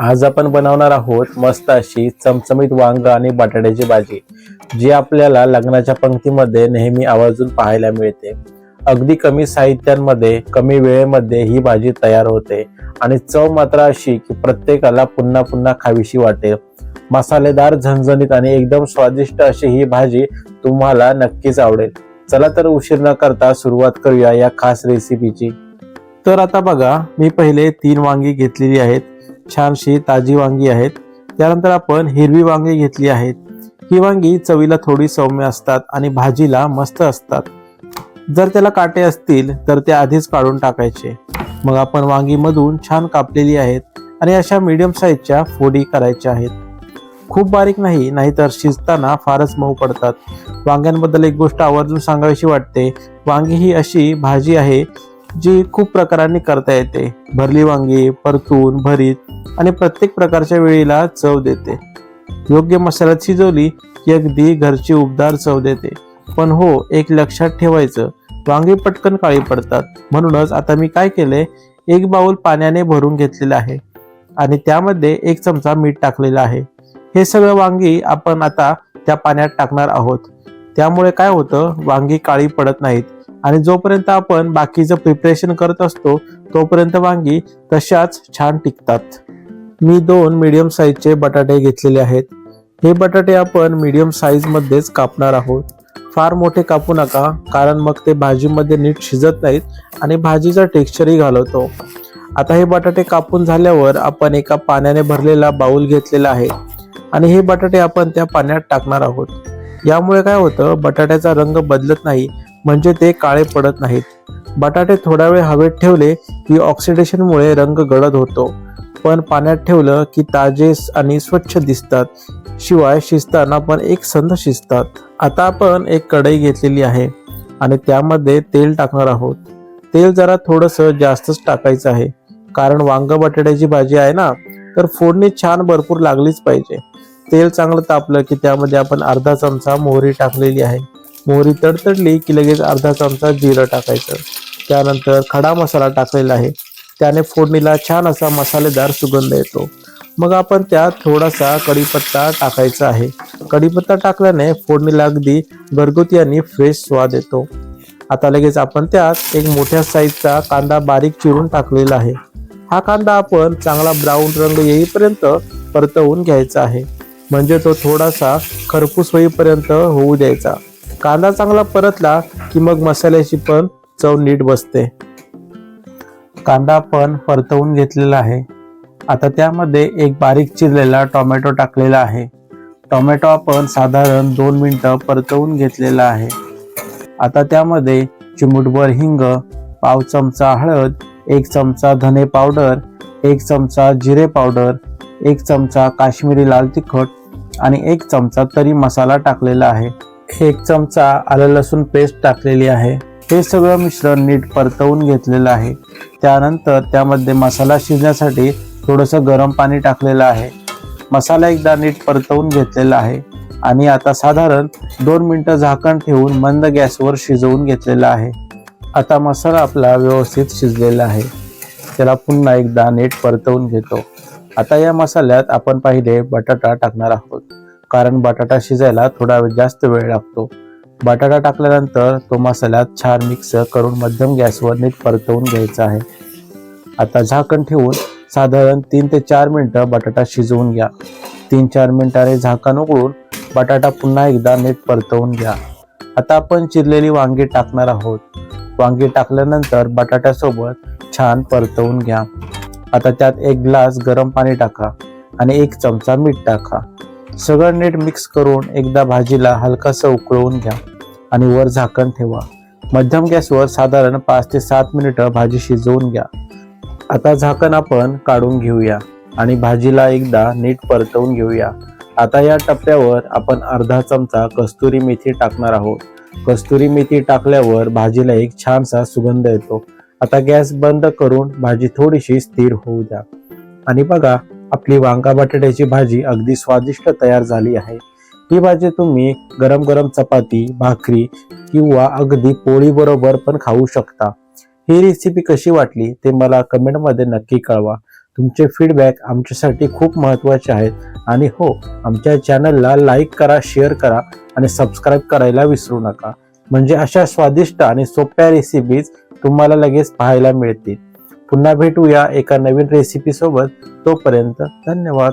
आज आपण बनवणार आहोत मस्त अशी चमचमीत वांग आणि बटाट्याची भाजी जी आपल्याला लग्नाच्या पंक्तीमध्ये नेहमी आवर्जून पाहायला मिळते. अगदी कमी साहित्यांमध्ये कमी वेळेमध्ये ही भाजी तयार होते आणि चव मात्र अशी की प्रत्येकाला पुन्हा पुन्हा खावीशी वाटेल मसालेदार झणझणीत आणि एकदम स्वादिष्ट अशी ही भाजी तुम्हाला नक्कीच आवडेल. चला तर उशीर न करता सुरुवात करूया या खास रेसिपीची तर आता बघा मी पहिले तीन वांगी घेतलेली आहेत. छानशी ताजी वांगी आहेत. त्यानंतर आपण हिरवी वांगी घेतली आहेत. ही वांगी चवीला थोडी सौम्य असतात आणि भाजीला मस्त असतात. जर त्याला काटे असतील तर ते आधीच काढून टाकायचे. मग आपण वांगीमधून छान कापलेली आहेत आणि अशा मीडियम साईजच्या फोडी करायच्या आहेत. खूप बारीक नाही नाहीतर शिजताना फारच मऊ पडतात. वांग्यांबद्दल एक गोष्ट आवर्जून सांगावीशी वाटते. वांगी ही अशी भाजी आहे जी खूप प्रकारांनी करता येते. भरली वांगी परतून भरीत आणि प्रत्येक प्रकारच्या वेळीला चव देते. योग्य मसाल्यात शिजवली की अगदी घरची उबदार चव देते. पण हो एक लक्षात ठेवायचं वांगी पटकन काळी पडतात. म्हणूनच आता मी काय केले एक बाऊल पाण्याने भरून घेतलेलं आहे. आणि त्यामध्ये एक चमचा मीठ टाकलेलं आहे. हे सगळं वांगी आपण आता त्या पाण्यात टाकणार आहोत. त्यामुळे काय होतं वांगी काळी पडत नाहीत. आणि जोपर्यंत आपण बाकीचं प्रिपरेशन करत असतो तोपर्यंत वांगी तशाच छान टिकतात. मी दोन मीडियम साईजचे बटाटे घेतलेले आहेत. हे बटाटे आपण मीडियम साईजमध्येच कापणार आहोत. फार मोठे कापू नका कारण मग ते भाजीमध्ये नीट शिजत नाहीत आणि भाजीचा टेक्स्चरही घालवतो. आता हे बटाटे कापून झाल्यावर आपण एका पाण्याने भरलेला बाऊल घेतलेला आहे आणि हे बटाटे आपण त्या पाण्यात टाकणार आहोत. यामुळे काय होतं बटाट्याचा रंग बदलत नाही म्हणजे ते काळे पडत नाहीत. बटाटे थोडा वेळ हवेत ठेवले की ऑक्सिडेशनमुळे रंग गडद होतो. पण पाण्यात ठेवलं की ताजे आणि स्वच्छ दिसतात. शिवाय शिजताना पण एक संध शिजतात. आता आपण एक कढई घेतलेली आहे आणि त्यामध्ये तेल टाकणार आहोत. तेल जरा थोडंसं जास्तच टाकायचं आहे. कारण वांग बटाट्याची भाजी आहे ना तर फोडणी छान भरपूर लागलीच पाहिजे. तेल चांगलं तापलं की त्यामध्ये आपण अर्धा चमचा मोहरी टाकलेली आहे. मोहरी तडतडली की लगेच अर्धा चमचा जिरं टाकायचं. त्यानंतर खडा मसाला टाकलेला आहे. त्याने फोडणीला छान असा मसालेदार सुगंध येतो. मग आपण त्यात थोडासा कढीपत्ता टाकायचा आहे. कढीपत्ता टाकल्याने फोडणीला अगदी घरगुती आणि फ्रेश स्वाद येतो. आता लगेच आपण त्यात एक मोठ्या साईजचा कांदा बारीक चिरून टाकलेला आहे. हा कांदा आपण चांगला ब्राऊन रंग येईपर्यंत परतवून घ्यायचा आहे. म्हणजे तो थोडासा खरपूस होईपर्यंत होऊ द्यायचा. कांदा चांगला परतला की मग मसाल्याची पण चव नीट बसते. कांदा पण परतवून घेतलेला आहे. आता त्यामध्ये एक बारीक चिरलेला टोमॅटो टाकलेला आहे. टोमॅटो आपण साधारण दोन मिनटं परतवून घेतलेला आहे. आता त्यामध्ये चिमूटभर हिंग पाव चमचा हळद एक चमचा धने पावडर एक चमचा जिरे पावडर एक चमचा काश्मीरी लाल तिखट आणि एक चमचा तरी मसाला टाकलेला आहे. एक चमचा आलं लसूण पेस्ट टाकलेली आहे. हे सगळं मिश्रण नीट परतवून घेतलेलं आहे. त्यानंतर त्यामध्ये मसाला शिजण्यासाठी थोडंसं गरम पाणी टाकलेलं आहे. मसाला एकदा नीट परतवून घेतलेला आहे आणि आता साधारण दोन मिनटं झाकण ठेवून मंद गॅसवर शिजवून घेतलेला आहे. आता मसाला आपला व्यवस्थित शिजलेला आहे. त्याला पुन्हा एकदा नीट परतवून घेतो. आता या मसाल्यात आपण पाहिले बटाटा टाकणार आहोत. कारण बटाटा शिजायला थोडा वेळ जास्त वेळ लागतो. बटाटा टाकल्यानंतर तो मसाल्यात छान मिक्स करून मध्यम गॅसवर नीट परतवून घ्यायचा आहे. आता झाकण ठेवून साधारण तीन ते चार मिनटं बटाटा शिजवून घ्या. तीन चार मिनिटाने झाकण उघडून बटाटा पुन्हा एकदा नीट परतवून घ्या. आता आपण चिरलेली वांगी टाकणार आहोत. वांगी टाकल्यानंतर बटाट्यासोबत छान परतवून घ्या. आता त्यात एक ग्लास गरम पाणी टाका आणि एक चमचा मीठ टाका. सगळं नीट मिक्स करून एकदा भाजीला हलकासं उकळवून घ्या आणि वर झाकण ठेवा. मध्यम गॅसवर साधारण पाच ते सात मिनिटं भाजी शिजवून घ्या. आता झाकण आपण काढून घेऊया आणि भाजीला एकदा नीट परतवून घेऊया. आता या टप्प्यावर आपण अर्धा चमचा कस्तुरी मेथी टाकणार आहोत. कस्तुरी मेथी टाकल्यावर भाजीला एक छानसा सुगंध येतो. आता गॅस बंद करून भाजी थोडीशी स्थिर होऊ द्या. आणि बघा आपली वांगा बटाट्याची भाजी अगदी स्वादिष्ट तयार झाली आहे. ही भाजी तुम्ही गरम गरम चपाती भाकरी किंवा अगदी पोळी बरोबर पण खाऊ शकता. ही रेसिपी कशी वाटली ते मला कमेंटमध्ये नक्की कळवा. तुमचे फीडबॅक आमच्यासाठी खूप महत्त्वाचे आहेत. आणि हो आमच्या चॅनलला लाईक करा शेअर करा आणि सबस्क्राईब करायला विसरू नका. म्हणजे अशा स्वादिष्ट आणि सोप्या रेसिपीज तुम्हाला लगेच पाहायला मिळतील. पुन्हा भेटूया एका नवीन रेसिपी सोबत. तोपर्यंत धन्यवाद.